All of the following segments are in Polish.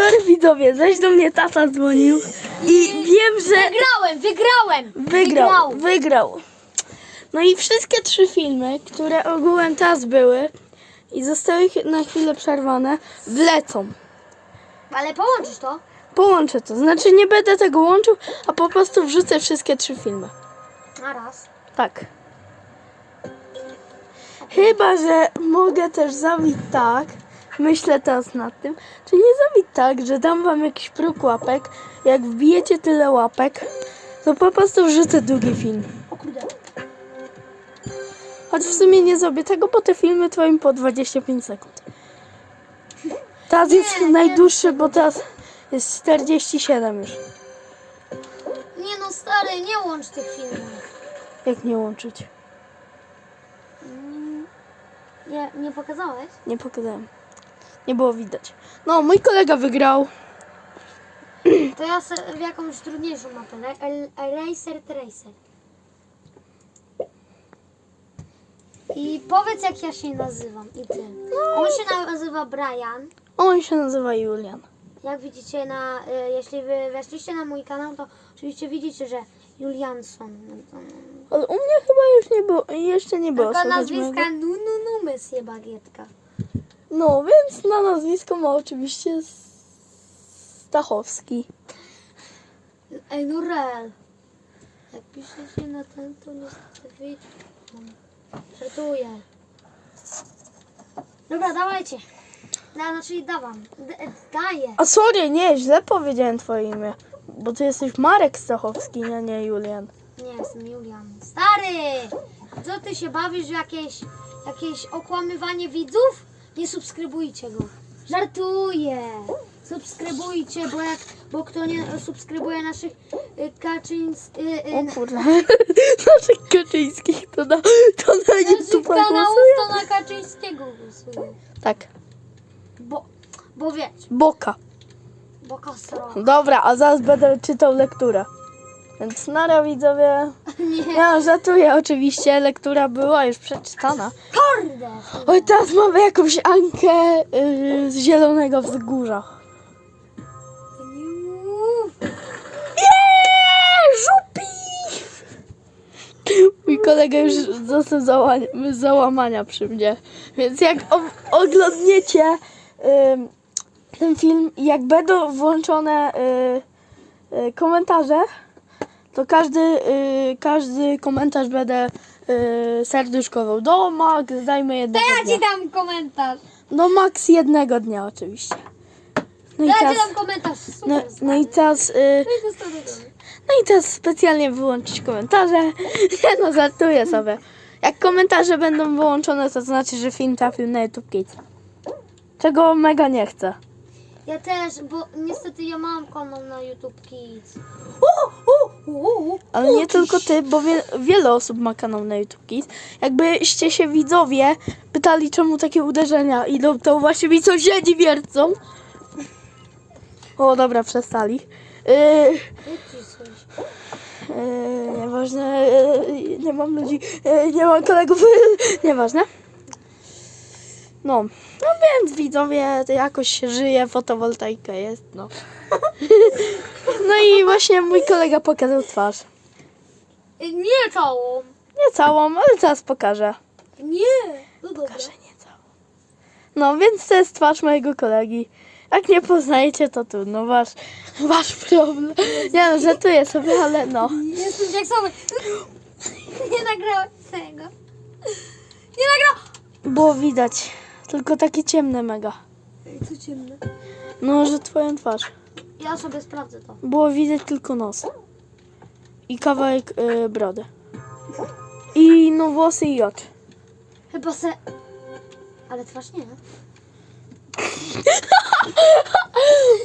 Sorry widzowie, zaś do mnie tata dzwonił i wiem, że Wygrałem, wygrałem! wygrał, wygrał. No i wszystkie trzy filmy, które ogółem teraz były i zostały na chwilę przerwane, wlecą. Ale połączysz to? Połączę to, znaczy nie będę tego łączył, a po prostu wrzucę wszystkie trzy filmy. Na raz. Tak. Chyba, że mogę też zabić tak, myślę teraz nad tym, czy nie zabić tak, że dam wam jakiś próg łapek, jak wbijecie tyle łapek, to po prostu wrzucę drugi film. Choć w sumie nie zrobię tego, bo te filmy trwają po 25 sekund. Teraz jest najdłuższy, bo teraz jest 47 już. Nie no stary, nie łącz tych filmów. Jak nie łączyć? Mm, Nie, nie pokazałeś? Nie pokazałem. Nie było widać. No, mój kolega wygrał. To ja w jakąś trudniejszą mapę. Racer Tracer. I powiedz jak ja się nazywam i ty. On się nazywa Brian. On się nazywa Julian. Jak widzicie na, y, jeśli wy weszliście na mój kanał, to oczywiście widzicie, że Julianson. Ale u mnie chyba już nie było, jeszcze nie było. Tylko nazwiska mojego. nu nu nu Messie Bagietka. No, więc na nazwisko ma oczywiście Stachowski. Ej, no rel. Jak piszecie na ten, to niestety. Żartuję. Dobra, dawajcie. Da, znaczy dawam. D daję. A sorry, nie, źle powiedziałem twoje imię. Bo ty jesteś Marek Stachowski, a nie Julian. Nie, jestem Julian. Stary! Co ty się bawisz w jakieś, jakieś okłamywanie widzów? Nie subskrybujcie go. Żartuję. Subskrybujcie, bo jak, bo kto nie subskrybuje naszych y, Kaczyńs... Y, y, O kurde. Naszych Kaczyńskich to na, to na naszych YouTube kanałów głosuje. to na Kaczyńskiego głosuje. Tak, Bo, bo wiecie, Boka. bo kosro. Dobra, a zaraz będę czytał lekturę. Więc nara widzowie. Nie. Ja żartuję oczywiście, lektura była już przeczytana. Kurde! Oj, teraz mamy jakąś Ankę yy, z Zielonego Wzgórza. Jeee, żupi! Mój kolega już dostał załania, załamania przy mnie. Więc jak oglądniecie ym, ten film, i jak będą włączone y, y, komentarze, to każdy, y, każdy komentarz będę y, serduszkował. Do max dajmy jednego Ja dnia. ci dam komentarz. No max jednego dnia oczywiście. No i Ja ci teraz, dam komentarz. Super, no, no i teraz, y, No i teraz specjalnie wyłączyć komentarze. Nie no, żartuję sobie. Jak komentarze będą wyłączone, to znaczy, że film trafił na YouTube Kids. Czego mega nie chcę. Ja też, bo niestety ja mam kanał na YouTube Kids. Ale nie tylko ty, bo wie, wiele osób ma kanał na YouTube Kids. Jakbyście się widzowie pytali, czemu takie uderzenia idą, to właśnie mi sąsiedzi wiercą. O, dobra, przestali. Yy. Yy, nieważne, yy, nie mam ludzi, yy, nie mam kolegów, nieważne. No, no więc widzowie, jakoś żyje, fotowoltaika jest, no. No i właśnie mój kolega pokazał twarz. Nie całą. Nie całą, ale teraz pokażę. Nie. No dobra. Pokażę nie całą. No, więc to jest twarz mojego kolegi. Jak nie poznajecie, to trudno, wasz, wasz problem. Nie no, żartuję sobie, ale no. Jestem Jacksowy. Nie nagrałem tego. Nie nagrałem. Było widać, tylko takie ciemne mega. Co ciemne. No, że twoją twarz. Ja sobie sprawdzę to. Było widać tylko nos. I kawałek y, brody. I no włosy i oczy. Chyba se... Ale twarz nie.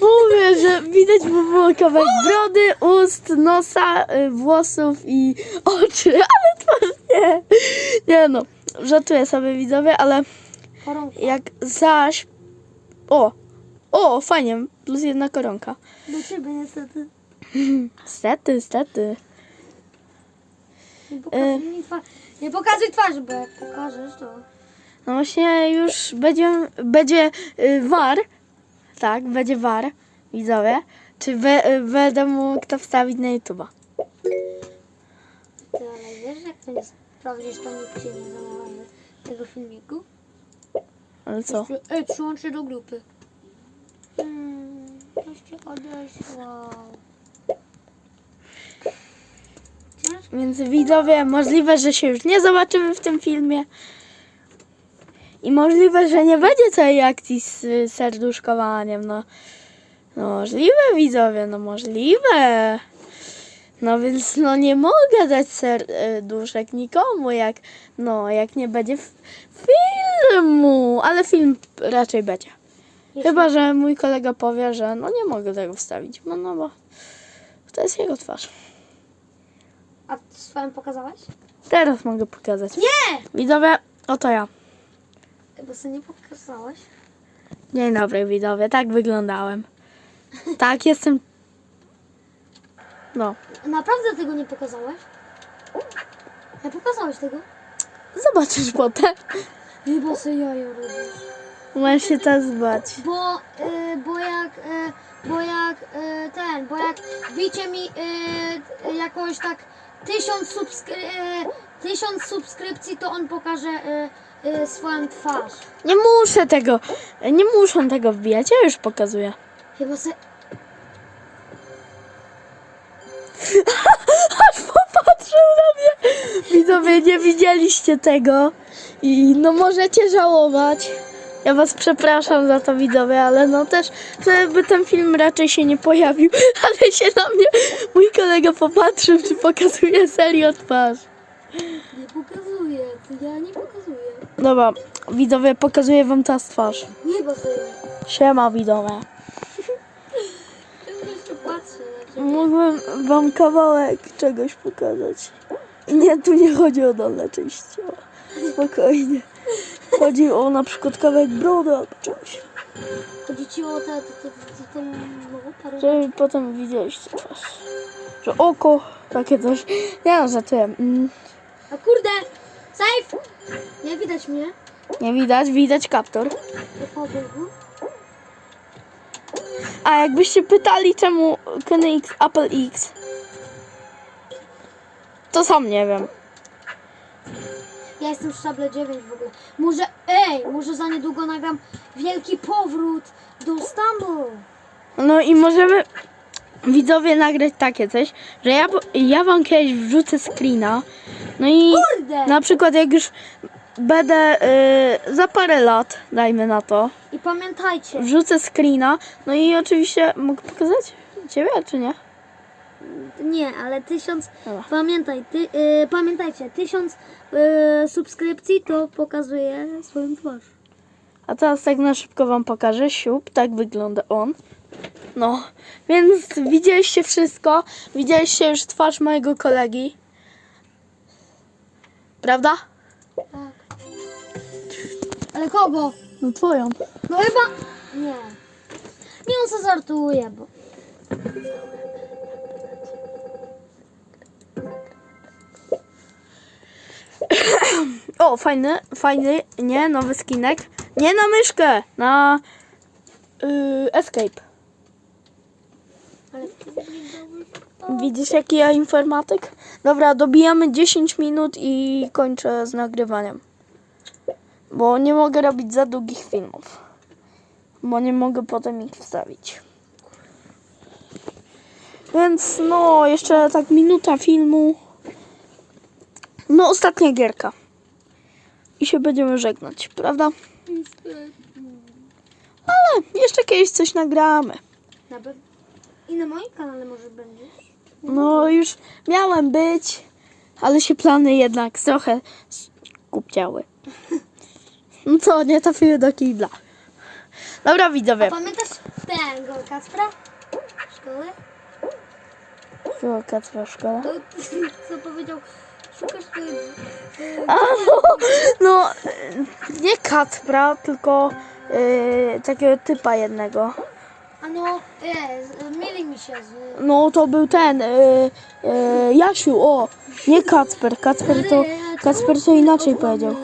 Mówię, że widać by było kawałek brody, ust, nosa, y, włosów i oczy, ale twarz nie. Nie no, żartuję sobie widzowie, ale Koronka. jak zaś... O, o, fajnie, plus jedna koronka. Do ciebie niestety. Stety, stety. Nie pokazuj mi twarzy. Nie pokazuj twarzy, bo jak pokażesz to... No właśnie już będzie, będzie y, war, tak, będzie war, widzowie, czy be, y, będę mógł to wstawić na YouTube'a. Ty, ale wiesz, jak to nie sprawdzisz, to nikt cię nie zauważy tego filmiku? Ale co? Ej, przyłącz się do grupy. Hmm, ktoś cię odesłał. Więc widzowie, możliwe, że się już nie zobaczymy w tym filmie. I możliwe, że nie będzie całej akcji z serduszkowaniem. No, no możliwe widzowie, no możliwe. No więc no nie mogę dać serduszek nikomu, jak no jak nie będzie filmu. Ale film raczej będzie. Chyba, że mój kolega powie, że no nie mogę tego wstawić. No, no bo to jest jego twarz. A swoją pokazałeś? Teraz mogę pokazać. Nie! Widzowie, oto ja. Bo sobie nie pokazałeś. Dzień dobry widzowie, tak wyglądałem. Tak, jestem... No, Naprawdę tego nie pokazałeś? Nie pokazałeś tego? zobaczysz potem. Chyba sobie jajo robisz. Możesz się teraz bać. Bo, y, bo jak, y, bo jak y, ten, bo jak wbicie mi y, jakoś tak tysiąc, subskry, y, tysiąc subskrypcji, to on pokaże y, y, swoją twarz. Nie muszę tego, nie muszą tego wbijać, ja już pokazuję. Chyba se... Aż popatrzył na mnie. Widzowie, nie widzieliście tego. I no możecie żałować. Ja was przepraszam za to widzowie, ale no też, żeby ten film raczej się nie pojawił. Ale się na mnie mój kolega popatrzył, czy pokazuje serio twarz. Nie pokazuje, to ja nie pokazuję. Dobra, widzowie, pokazuję wam teraz twarz. Nie pokazuję. Siema widzowie. Mógłbym wam kawałek czegoś pokazać. Nie, tu nie chodzi o dolne części. o, Spokojnie. Chodzi o na przykład kawałek brody albo czegoś. Chodzi ci o te, te, te, te, te no, parę... Żeby potem widzieliście twarz. Że oko, takie coś. Nie no, żartuję. Mm, A kurde! Safe! Nie widać mnie. Nie widać, widać kaptur. A jakbyście pytali czemu Kenny X, Apple X, to sam nie wiem. Ja jestem w Szable 9 w ogóle. Może, ej, może za niedługo nagram wielki powrót do Stumble. No i możemy widzowie nagrać takie coś, że ja, ja wam kiedyś wrzucę screena. No i Kurde! na przykład jak już będę y, za parę lat, dajmy na to, I pamiętajcie, wrzucę screena. No i oczywiście mogę pokazać ciebie, czy nie? nie, ale tysiąc, Dobra. pamiętaj, ty, y, pamiętajcie, tysiąc y, subskrypcji to pokazuje swoją twarz. A teraz tak na szybko wam pokażę. Siup, tak wygląda on. No, więc widzieliście wszystko. Widzieliście już twarz mojego kolegi. Prawda? Tak. Ale kogo? No twoją. No chyba, nie. Nie, on żartuje, bo... O, fajny, fajny, nie, nowy skinek. Nie na myszkę, na yy, escape. Widzisz jaki ja informatyk? Dobra, dobijamy 10 minut i kończę z nagrywaniem. Bo nie mogę robić za długich filmów. Bo nie mogę potem ich wstawić. Więc no, jeszcze tak minuta filmu. No, ostatnia gierka. I się będziemy żegnać, prawda? Ale jeszcze kiedyś coś nagramy. Na I na moim kanale może będziesz? No już miałem być, ale się plany jednak trochę skupciały. No co, nie trafiły do kibla. Dobra widzowie. A pamiętasz ten gol Kacpra? W szkole? Było Kacpra w szkole. To, co powiedział, szukasz swojej... A, no, no, nie Kacpra, tylko y, takiego typa jednego. A no, e, mieli mi się z... No to był ten, y, y, Jasiu, o, nie Kacper. Kacper to, Kacper to ty inaczej powiedział.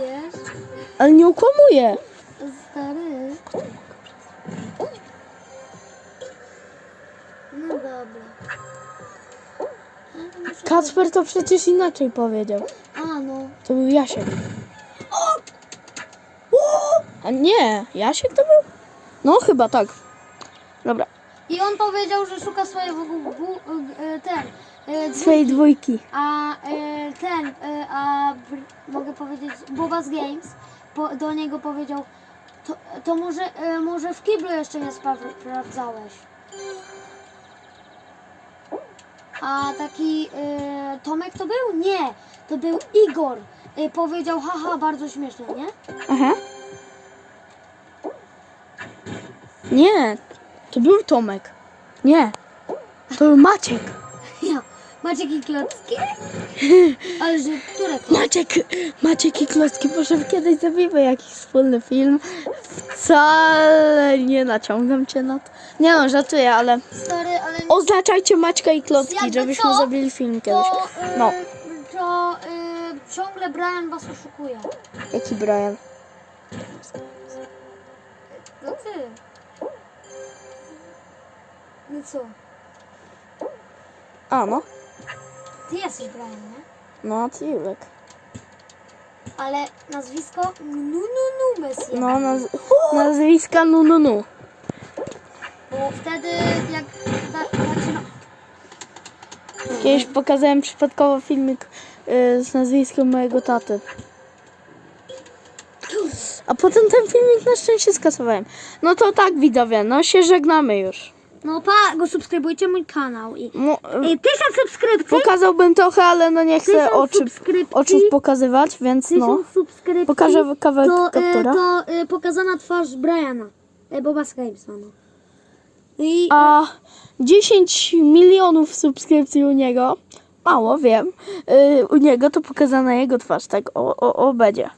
Ale nie ukłamuje. Kacper to przecież inaczej powiedział. A no. To był Jasiek. A nie, Jasiek to był? No chyba tak. Dobra, I on powiedział, że szuka bu, e, ten. e, swojej dwójki. A e, ten, e, a br- mogę powiedzieć, Bobas Games po, do niego powiedział, to, to może, e, może w kiblu jeszcze nie spra- sprawdzałeś. A taki e, Tomek to był? Nie, to był Igor. E, powiedział, haha, bardzo śmieszne, nie? Aha. Nie, to był Tomek. Nie, to był Maciek. Maciek i Klocki? Ale że, które klocki? Maciek, Maciek i Klocki, może kiedyś zrobimy jakiś wspólny film. Wcale nie naciągam cię na to. Nie no, żartuję, ale Stary, ale oznaczajcie Maćka i Klocki, Jakby żebyśmy co, zrobili film kiedyś. to, e, No. to e, ciągle Brian was oszukuje. Jaki Brian? No ty. No co? A no, Ty jesteś Brian, nie? no ty Julek. Ale nazwisko nu nu nu Messi. No, naz nazwiska nu nu nu. Bo wtedy jak da, zaczyna... Kiedyś pokazałem przypadkowo filmik y, z nazwiskiem mojego taty. A potem ten filmik na szczęście skasowałem. No to tak widzowie, no się żegnamy już. No pa, go subskrybujcie mój kanał i... Y, I tysiąc subskrypcji! pokazałbym trochę, ale no nie chcę Tysiąc oczy, subskrypcji. oczów pokazywać, więc no. Subskrypcji. Pokażę kawałek to, e, to e, pokazana twarz Briana. E, Boba Gamesa, no. I... A 10 milionów subskrypcji u niego, mało wiem, y, u niego to pokazana jego twarz, tak o, o, o będzie.